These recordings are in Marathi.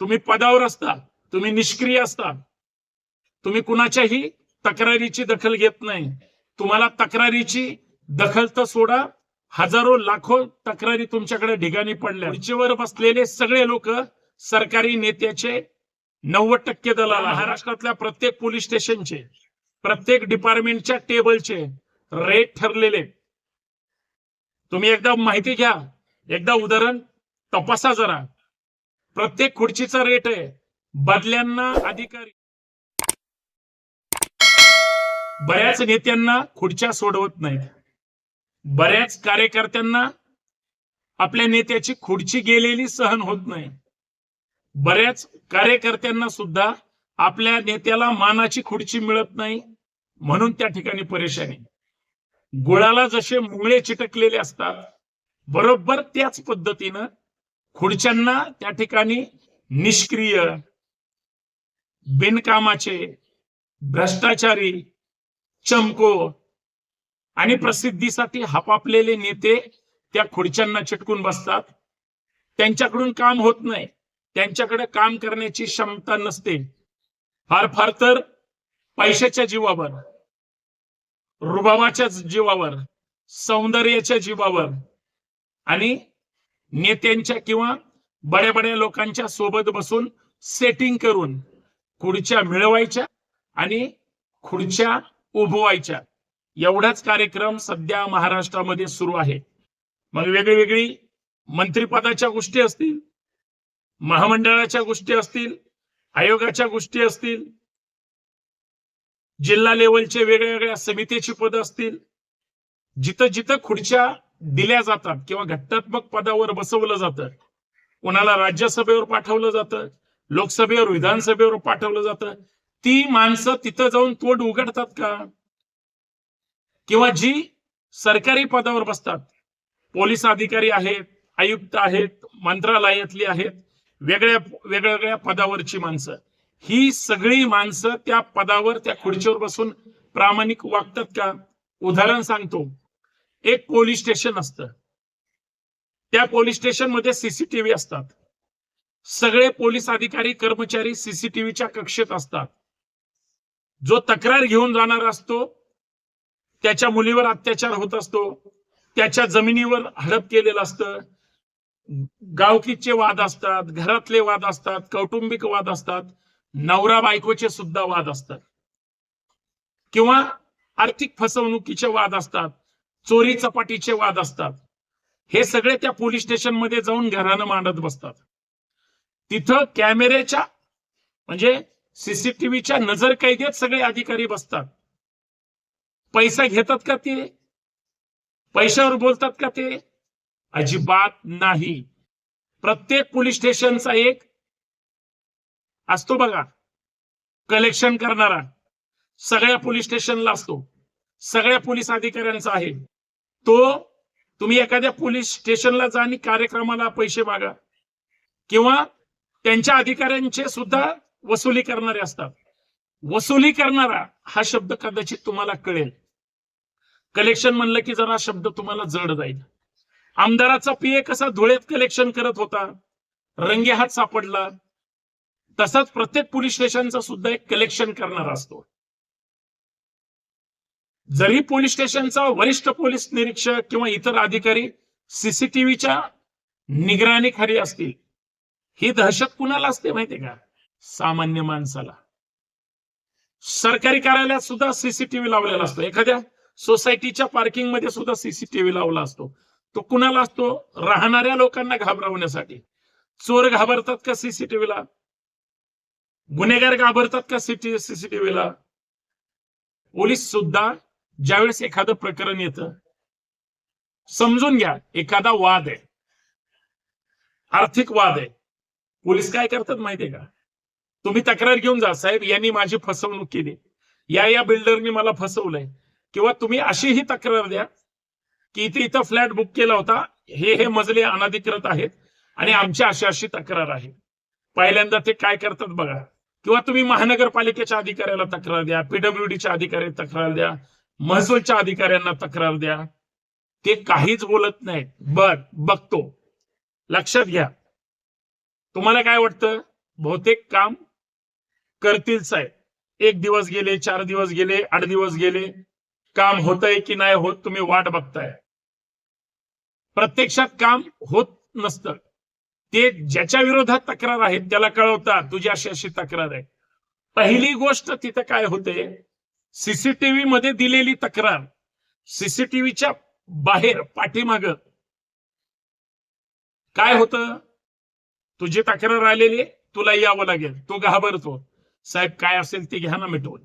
तुम्ही पदावर असता तुम्ही निष्क्रिय असता. तुम्ही कुणाच्याही तक्रारीची दखल घेत नाही. तुम्हाला तक्रारीची दखल तर सोडा. हजारो लाखो तक्रारी तुमच्याकडे ढिगाणी पडल्या. खुर्चीवर बसलेले सगळे लोक सरकारी नेत्याचे नव्वद टक्के दलाल महाराष्ट्रातल्या प्रत्येक पोलीस स्टेशनचे प्रत्येक डिपार्टमेंटच्या टेबलचे रेट ठरलेले. तुम्ही एकदा माहिती घ्या. एकदा उदाहरण तपासा जरा. प्रत्येक खुर्चीचा रेट आहे. बदल्यांना अधिकारी. बऱ्याच नेत्यांना खुर्च्या सोडवत नाहीत. बऱ्याच कार्यकर्त्यांना आपल्या नेत्याची खुर्ची गेलेली सहन होत नाही. बऱ्याच कार्यकर्त्यांना सुद्धा आपल्या नेत्याला मानाची खुर्ची मिळत नाही म्हणून त्या ठिकाणी परेशानी गुळाला जसे मुंगळे चिटकलेले असतात बरोबर त्याच पद्धतीनं खुर्च्यांना त्या ठिकाणी निष्क्रिय बिनकामाचे भ्रष्टाचारी चमको आणि प्रसिद्धीसाठी हापापलेले नेते त्या खुर्च्यांना चिटकून बसतात. त्यांच्याकडून काम होत नाही. त्यांच्याकडे काम करण्याची क्षमता नसते. फार फार तर पैशाच्या जीवावर रुबाबाच्या जीवावर सौंदर्याच्या जीवावर आणि नेत्यांच्या किंवा बड्या बड्या लोकांच्या सोबत बसून सेटिंग करून खुर्च्या मिळवायच्या आणि खुर्च्या उभवायच्या. एवढाच कार्यक्रम सध्या महाराष्ट्रामध्ये सुरू आहे. मग वेगळी वेगळी मंत्रिपदाच्या गोष्टी असतील महामंडळाच्या गोष्टी असतील आयोगाच्या गोष्टी असतील जिल्हा लेवलचे वेगळ्या वेगळ्या समितीची पद असतील जिथं जिथं खुर्च्या दिल्या जातात किंवा घटनात्मक पदावर बसवलं जातं. कोणाला राज्यसभेवर पाठवलं जातं लोकसभेवर विधानसभेवर पाठवलं जातं. ती माणसं तिथं जाऊन तोंड उघडतात का? किंवा जी सरकारी पदावर बसतात. पोलीस अधिकारी आहेत आयुक्त आहेत मंत्रालयातली आहेत वेगळ्या वेगवेगळ्या पदावरची माणसं. ही सगळी माणसं त्या पदावर त्या खुर्चीवर बसून प्रामाणिक वागतात का? उदाहरण सांगतो. एक पोलीस स्टेशन असतं. त्या पोलीस स्टेशनमध्ये सीसीटीव्ही असतात. सगळे पोलीस अधिकारी कर्मचारी सीसीटीव्हीच्या कक्षेत असतात. जो तक्रार घेऊन जाणार असतो त्याच्या मुलीवर अत्याचार होत असतो त्याच्या जमिनीवर हडप केलेलं असतं. गावकीचे वाद असतात घरातले वाद असतात कौटुंबिक वाद असतात नवरा बायकोचे सुद्धा वाद असतात. किंवा आर्थिक फसवणुकीचे वाद असतात. चोरी चपाटीचे वाद असतात. हे सगळे त्या पोलीस स्टेशनमध्ये जाऊन घरानं मांडत बसतात. तिथं कॅमेऱ्याच्या म्हणजे सीसीटीव्हीच्या नजर कैदेत सगळे अधिकारी बसतात. पैसा घेतात का ते? पैशावर बोलतात का ते? अजिबात नाही. प्रत्येक पोलीस स्टेशनचा एक असतो बघा. कलेक्शन करणारा सगळ्या पोलीस स्टेशनला असतो. सगळ्या पोलीस अधिकाऱ्यांचा आहे. तो तुम्ही एखाद्या पोलीस स्टेशनला जा आणि कार्यक्रमाला पैसे मागा. किंवा त्यांच्या अधिकाऱ्यांचे सुद्धा वसुली करणारे असतात. वसुली करणारा हा शब्द कदाचित तुम्हाला कळेल. कलेक्शन म्हणलं की जरा शब्द तुम्हाला जड जाईल. आमदाराचा पीए कसा धुळेत कलेक्शन करत होता रंगे हात सापडला तसाच प्रत्येक पोलीस स्टेशनचा सुद्धा एक कलेक्शन करणारा असतो. जरी पोलीस स्टेशनचा वरिष्ठ पोलीस निरीक्षक किंवा इतर अधिकारी सीसीटीव्हीच्या निगराणीखाली असतील ही दहशत कुणाला असते माहितीये का? सामान्य माणसाला. सरकारी कार्यालयात सुद्धा सीसीटीव्ही लावलेला असतो. एखाद्या सोसायटीच्या पार्किंगमध्ये सुद्धा सीसीटीव्ही लावला असतो. तो कुणाला असतो? राहणाऱ्या लोकांना घाबरवण्यासाठी. चोर घाबरतात का सीसीटीव्हीला? गुन्हेगार घाबरतात का सिटी सीसीटीव्हीला? पोलीस सुद्धा ज्यावेळेस एखादं प्रकरण येतं समजून घ्या एखादा वाद आहे. आर्थिक वाद आहे. पोलीस काय करतात माहितीये का? तुम्ही तक्रार घेऊन जा. साहेब यांनी माझी फसवणूक केली. या या बिल्डरनी मला फसवलंय. किंवा तुम्ही अशीही तक्रार द्या की इथे इथं फ्लॅट बुक केला होता. हे हे मजले अनधिकृत आहेत आणि आमची अशी अशी तक्रार आहे. पहिल्यांदा ते काय करतात बघा. किंवा तुम्ही महानगरपालिकेच्या अधिकाऱ्याला तक्रार द्या पीडब्ल्यूडीच्या अधिकाऱ्याला तक्रार द्या. महसूलच्या अधिकाऱ्यांना तक्रार द्या. ते काहीच बोलत नाहीत. बर बघतो. लक्षात घ्या. तुम्हाला काय वाटतं? बहुतेक काम करतील साहेब. एक दिवस गेले चार दिवस गेले आठ दिवस गेले. काम होतंय की नाही होत तुम्ही वाट बघताय. प्रत्यक्षात काम होत नसतं. ते ज्याच्या विरोधात तक्रार आहेत त्याला कळवतात. तुझी अशी अशी तक्रार आहे. पहिली गोष्ट तिथं काय होते? सीसीटीव्ही मध्ये दिलेली तक्रार सीसीटीव्हीच्या बाहेर पाठीमाग. काय होतं? तुझी तक्रार आलेली तुला यावं लागेल. तू घाबरतो. साहेब काय असेल ते घ्या ना मिटवून.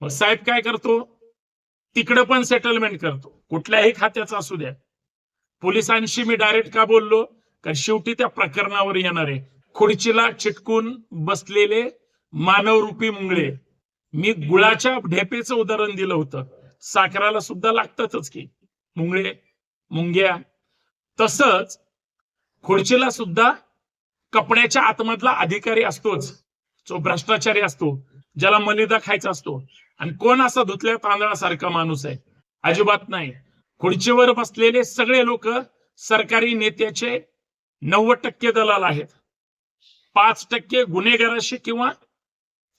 मग साहेब काय करतो? तिकडं पण सेटलमेंट करतो. कुठल्याही खात्याचा असू द्या. पोलिसांशी मी डायरेक्ट का बोललो? कारण शेवटी त्या प्रकरणावर येणार. आहे खुर्चीला चिटकून बसलेले मानवरूपी मुंगळे. मी गुळाच्या ढेपेचं उदाहरण दिलं होतं. साखराला सुद्धा लागतातच की. मुंगळे मुंग्या. तसंच खुर्चीला सुद्धा कपड्याच्या आतमधला अधिकारी असतोच. जो भ्रष्टाचारी असतो ज्याला मलिदा खायचा असतो. आणि कोण असा धुतल्या तांदळासारखा माणूस आहे? अजिबात नाही. खुर्चीवर बसलेले सगळे लोक सरकारी नेत्याचे नव्वद टक्के दलाल आहेत. पाच टक्के गुन्हेगाराशी किंवा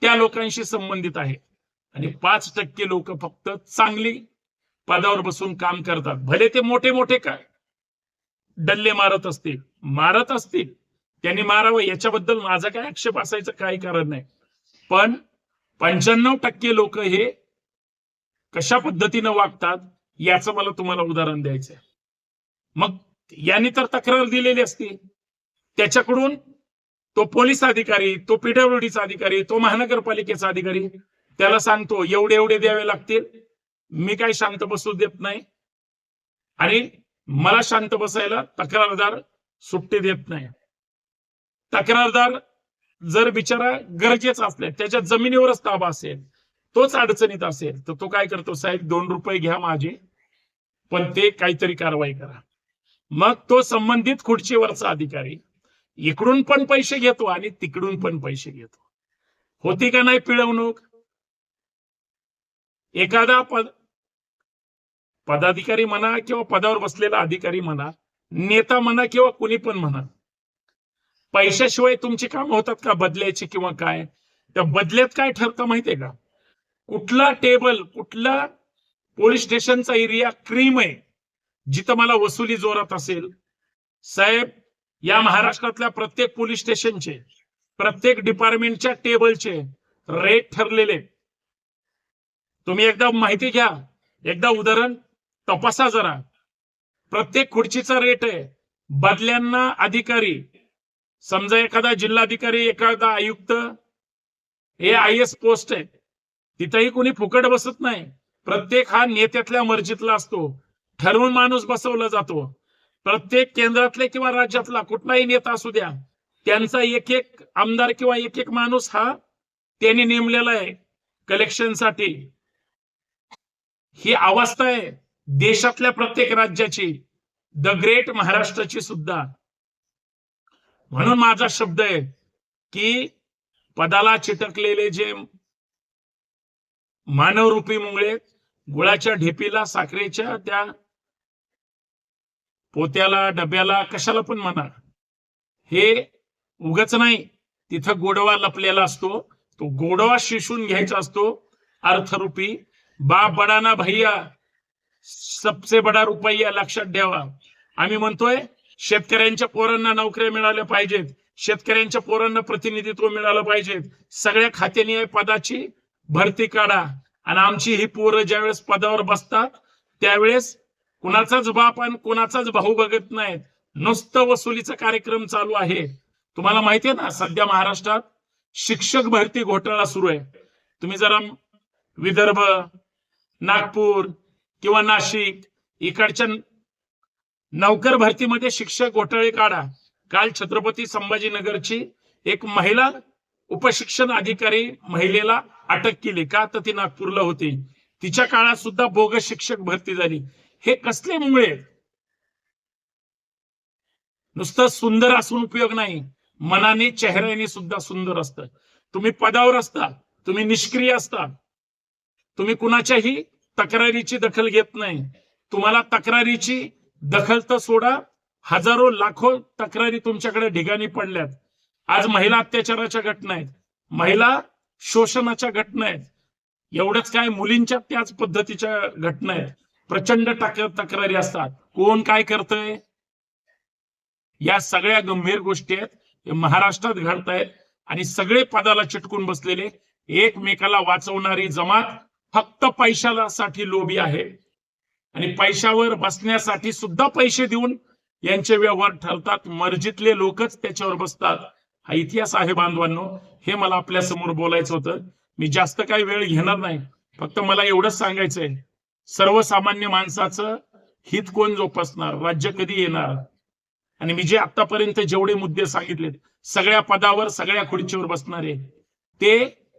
त्या लोकांशी संबंधित आहे. आणि पाच टक्के लोक फक्त चांगली पदावर बसून काम करतात. भले ते मोठे मोठे काय? डल्ले मारत असतील. मारत असतील. त्यांनी मारावं. याच्याबद्दल माझा काय आक्षेप असायचं? काही कारण नाही. पण पंच्याण्णव टक्के लोक हे कशा पद्धतीनं वागतात? याचं मला तुम्हाला उदाहरण द्यायचंय. मग यांनी तर तक्रार दिलेली असती. त्याच्याकडून तो पोलीस अधिकारी तो पीडब्ल्यूडीचा अधिकारी तो महानगरपालिकेचा अधिकारी त्याला सांगतो एवढे एवढे द्यावे लागतील. मी काय शांत बसू देत नाही. आणि मला शांत बसायला तक्रारदार सुट्टी देत नाही. तक्रारदार जर बिचारा गरजेचा असल्या त्याच्या जमिनीवरच ताबा असेल तोच अडचणीत असेल तर तो काय करतो साहेब दोन रुपये घ्या माझे पण ते काहीतरी कारवाई करा. मग तो संबंधित खुर्चीवरचा अधिकारी इकडून पण पैसे घेतो आणि तिकडून पण पैसे घेतो. होती का नाही पिळवणूक? एखादा पद पदाधिकारी म्हणा किंवा पदावर बसलेला अधिकारी म्हणा नेता म्हणा किंवा कुणी पण म्हणा पैशाशिवाय तुमची काम होतात का? बदल्याची किंवा काय? त्या बदल्यात काय ठरतं माहितीये का? कुठला टेबल कुठला पोलीस स्टेशनचा एरिया क्रीम आहे जिथं मला वसुली जोरात असेल. साहेब या महाराष्ट्रातल्या प्रत्येक पोलीस स्टेशनचे प्रत्येक डिपार्टमेंटच्या टेबलचे रेट ठरलेले. तुम्ही एकदा माहिती घ्या एकदा उदाहरण तपासा जरा. प्रत्येक खुर्चीचा रेट आहे. बदल्यांना अधिकारी समजा एखादा जिल्हाधिकारी एखादा आयुक्त हे आय एस पोस्ट आहे. तिथंही कोणी फुकट बसत नाही. प्रत्येक हा नेत्यातल्या मर्जीतला असतो. ठरवून माणूस बसवला जातो. प्रत्येक केंद्रातले किंवा राज्यातला कुठलाही नेता असू द्या त्यांचा एक एक आमदार किंवा एक एक माणूस हा त्यांनी नेमलेला आहे कलेक्शनसाठी. ही अवस्था आहे देशातल्या प्रत्येक राज्याची द ग्रेट महाराष्ट्राची सुद्धा. म्हणून माझा शब्द आहे की पदाला चिटकलेले जे मानवरूपी मुंगळे गुळाच्या ढेपीला साखरेच्या त्या पोत्याला डब्याला कशाला पण म्हणा. हे उगच नाही. तिथं गोडवा लपलेला असतो. तो गोडवा शिशून घ्यायचा असतो. अर्थरूपी बाप बडाना भैया सबसे बडा रुपया लक्षात ठेवा. आम्ही म्हणतोय शेतकऱ्यांच्या पोरांना नोकऱ्या मिळाल्या पाहिजेत. शेतकऱ्यांच्या पोरांना प्रतिनिधित्व मिळालं पाहिजेत. सगळ्या खात्यानी पदाची भरती काढा. आणि आमची ही पोरं ज्यावेळेस पदावर बसतात त्यावेळेस कुणाचाच बाप आणि कुणाचाच भाऊ बघत नाहीत. नुसतं वसुलीचा कार्यक्रम चालू आहे. तुम्हाला माहितीये ना सध्या महाराष्ट्रात शिक्षक भरती घोटाळा सुरू आहे. तुम्ही जरा विदर्भ नागपूर किंवा नाशिक इकडच्या नौकर भरतीमध्ये शिक्षक घोटाळे काढा. काल छत्रपती संभाजीनगरची एक महिला उपशिक्षण अधिकारी महिलेला अटक केली. का? तर ती नागपूरला होती. तिच्या काळात सुद्धा बोगस शिक्षक भरती झाली. हे कसले मुळे नुसतं सुंदर असून उपयोग नाही. मनाने चेहऱ्याने सुद्धा सुंदर असतं. तुम्ही पदावर असता तुम्ही निष्क्रिय असता. तुम्ही कुणाच्याही तक्रारीची दखल घेत नाही. तुम्हाला तक्रारीची दखल तर सोडा. हजारो लाखो तक्रारी तुमच्याकडे ढिगाणी पडल्यात. आज महिला अत्याचाराच्या घटना आहेत. महिला शोषणाच्या घटना आहेत. एवढंच काय मुलींच्या त्याच पद्धतीच्या घटना आहेत. प्रचंड तक्रारी असतात. कोण काय करतंय? या सगळ्या गंभीर गोष्टी आहेत महाराष्ट्रात घडतायत आणि सगळे पदाला चिटकून बसलेले एकमेकाला वाचवणारी जमात फक्त पैशासाठी लोभी आहे. आणि पैशावर बसण्यासाठी सुद्धा पैसे देऊन यांचे व्यवहार ठरतात. मर्जीतले लोकच त्याच्यावर बसतात. हा इतिहास आहे बांधवांनो. हे मला आपल्यासमोर बोलायचं होतं. मी जास्त काही वेळ घेणार नाही. फक्त मला एवढंच सांगायचंय. सर्वसामान्य माणसाचं हित कोण जोपासणार? राज्य कधी येणार? आणि मी जे आतापर्यंत जेवढे मुद्दे सांगितलेत सगळ्या पदावर सगळ्या खुर्चीवर बसणारे ते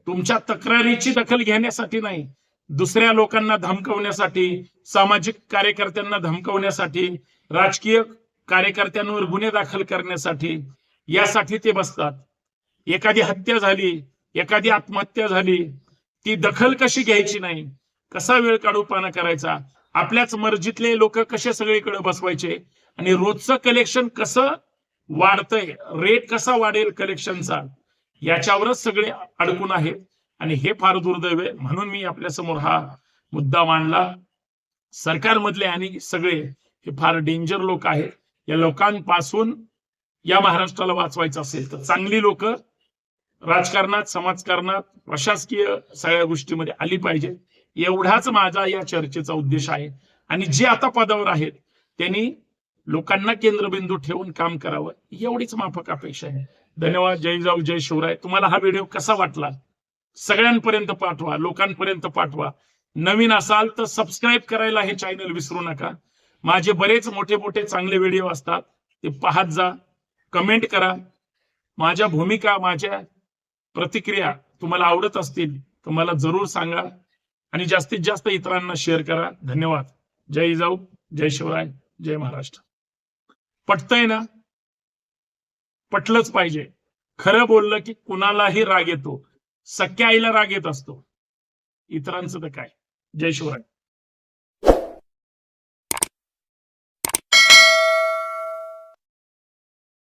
तुमच्या तक्रारीची दखल घेण्यासाठी नाही दुसऱ्या लोकांना धमकवण्यासाठी सामाजिक कार्यकर्त्यांना धमकवण्यासाठी राजकीय कार्यकर्त्यांवर गुन्हे दाखल करण्यासाठी यासाठी ते बसतात. एखादी हत्या झाली एखादी आत्महत्या झाली ती दखल कशी घ्यायची नाही? कसा वेळ काढूपाना करायचा? आपल्याच मर्जीतले लोक कसे सगळीकडे बसवायचे? आणि रोजचं कलेक्शन कसं वाढतंय? रेट कसा वाढेल कलेक्शनचा याच्यावरच सगळे अडकून आहेत. आणि हे फार दुर्दैव आहे. म्हणून मी आपल्यासमोर हा मुद्दा मांडला. सरकारमधले आणि सगळे हे फार डेंजर लोक आहेत. या लोकांपासून या महाराष्ट्राला वाचवायचं असेल तर चांगली लोक राजकारणात समाजकारणात प्रशासकीय सगळ्या गोष्टीमध्ये आली पाहिजे एवढाच माझा या चर्चेचा उद्देश आहे. आणि जे आता पदावर आहेत त्यांनी लोकांना केंद्रबिंदू ठेवून काम करावं एवढीच माफक अपेक्षा आहे. धन्यवाद. जय जाऊ जय शिवराय. तुम्हाला हा व्हिडिओ कसा वाटला? सगळ्यांपर्यंत पाठवा लोकांपर्यंत पाठवा. नवीन असाल तर सबस्क्राईब करायला हे चॅनल विसरू नका. माझे बरेच मोठे मोठे चांगले व्हिडिओ असतात ते पाहत जा कमेंट करा. माझ्या भूमिका माझ्या प्रतिक्रिया तुम्हाला आवडत असतील तर मला जरूर सांगा. आणि जास्तीत जास्त इतरांना शेअर करा. धन्यवाद. जय जाऊ जय शिवराय जय महाराष्ट्र. पटतंय ना? पटलंच पाहिजे. खरं बोललं की कुणालाही राग येतो. सख्या आईला राग येत असतो. इतरांचं तर काय? जय शिवराय.